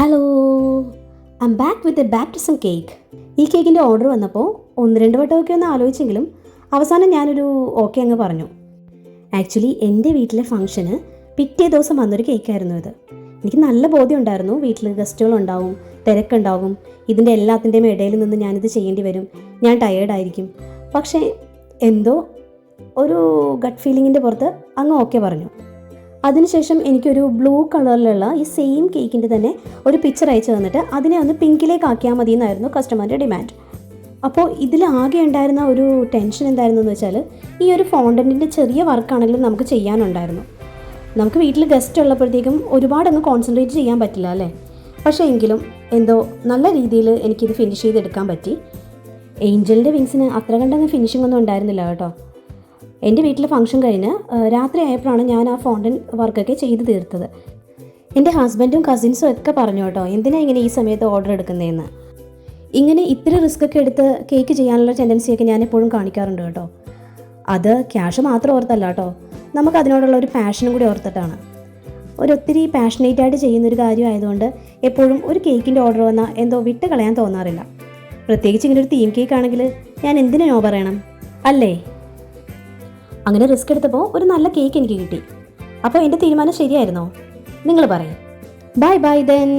Hello I'm back with a baptism cake ഈ കേക്കിന്റെ order വന്നപ്പോൾ ഒന്ന് രണ്ട് വട്ടമൊക്കെ ഒന്ന് ആലോചിച്ചെങ്കിലും അവസാനം ഞാനൊരു ഓക്കെ അങ്ങ് പറഞ്ഞു. ആക്ച്വലി എന്റെ വീട്ടിലെ ഫംഗ്ഷന് പിറ്റേ ദിവസം വന്നൊരു കേക്കായിരുന്നു ഇത്. എനിക്ക് നല്ല ബോധ്യം ഉണ്ടായിരുന്നു. വീട്ടിൽ ഗസ്റ്റുകളുണ്ടാവും തിരക്കുണ്ടാവും ഇതിന്റെ എല്ലാത്തിന്റെയും ഇടയിൽ നിന്ന് ഞാനിത് ചെയ്യേണ്ടി വരും. ഞാൻ ടയേർഡായിരിക്കും പക്ഷേ എന്തോ ഒരു ഗട്ട് ഫീലിങ്ങിന്റെ പുറത്ത് അങ്ങ് ഓക്കെ പറഞ്ഞു. അതിനുശേഷം എനിക്കൊരു ബ്ലൂ കളറിലുള്ള ഈ സെയിം കേക്കിന്റെ തന്നെ ഒരു പിക്ചർ അയച്ചു തന്നിട്ട് അതിനെ ഒന്ന് പിങ്കിലേക്ക് ആക്കിയാൽ മതി എന്നായിരുന്നു കസ്റ്റമറിന്റെ ഡിമാൻഡ് അപ്പോൾ ഇതിലാകെ ഉണ്ടായിരുന്ന ഒരു ടെൻഷൻ എന്തായിരുന്നു എന്ന് വെച്ചാൽ ഈ ഒരു ഫോണ്ടന്റിന്റെ ചെറിയ വർക്കാണെങ്കിലും നമുക്ക് ചെയ്യാനുണ്ടായിരുന്നു. നമുക്ക് വീട്ടിൽ ഗസ്റ്റ് ഉള്ളപ്പോഴത്തേക്കും ഒരുപാട് അങ്ങ് കോൺസെൻട്രേറ്റ് ചെയ്യാൻ പറ്റില്ല അല്ലേ? പക്ഷേ എങ്കിലും എന്തോ നല്ല രീതിയിൽ എനിക്കിത് ഫിനിഷ് ചെയ്തെടുക്കാൻ പറ്റി. ഏഞ്ചലിന്റെ വിങ്സിന് അത്ര കണ്ടങ്ങ് ഫിനിഷിംഗ് ഒന്നും ഉണ്ടായിരുന്നില്ല കേട്ടോ. എന്റെ വീട്ടിലെ ഫംഗ്ഷൻ കഴിഞ്ഞ് രാത്രി ആയപ്പോഴാണ് ഞാൻ ആ ഫോണ്ടൻ വർക്കൊക്കെ ചെയ്തു തീർത്തത്. എന്റെ ഹസ്ബൻഡും കസിൻസും ഒക്കെ പറഞ്ഞു കേട്ടോ എന്തിനാണ് ഇങ്ങനെ ഈ സമയത്ത് ഓർഡർ എടുക്കുന്നതെന്ന് ഇങ്ങനെ ഇത്ര റിസ്ക് ഒക്കെ എടുത്ത് കേക്ക് ചെയ്യാനുള്ള ടെൻഡൻസിയൊക്കെ ഞാൻ എപ്പോഴും കാണിക്കാറുണ്ട് കേട്ടോ. അത് ക്യാഷ് മാത്രം ഓർത്തല്ല കേട്ടോ നമുക്ക് അതിനോടുള്ള ഒരു പാഷനും കൂടി ഓർത്തിട്ടാണ്. ഒരു ഒത്തിരി പാഷനേറ്റ് ആയിട്ട് ചെയ്യുന്നൊരു കാര്യമായതുകൊണ്ട് കാര്യം എപ്പോഴും ഒരു കേക്കിന്റെ ഓർഡർ വന്നാൽ എന്തോ വിട്ട് കളയാൻ തോന്നാറില്ല. പ്രത്യേകിച്ച് ഇങ്ങനെ ഒരു തീം കേക്ക് ആണെങ്കിൽ ഞാൻ എന്തിനാ നോ പറയണം? അല്ലേ? അങ്ങനെ റിസ്ക് എടുത്തപ്പോൾ ഒരു നല്ല കേക്ക് എനിക്ക് കിട്ടി. അപ്പോൾ എന്റെ തീരുമാനം ശരിയായിരുന്നോ? നിങ്ങൾ പറയും. Bye bye then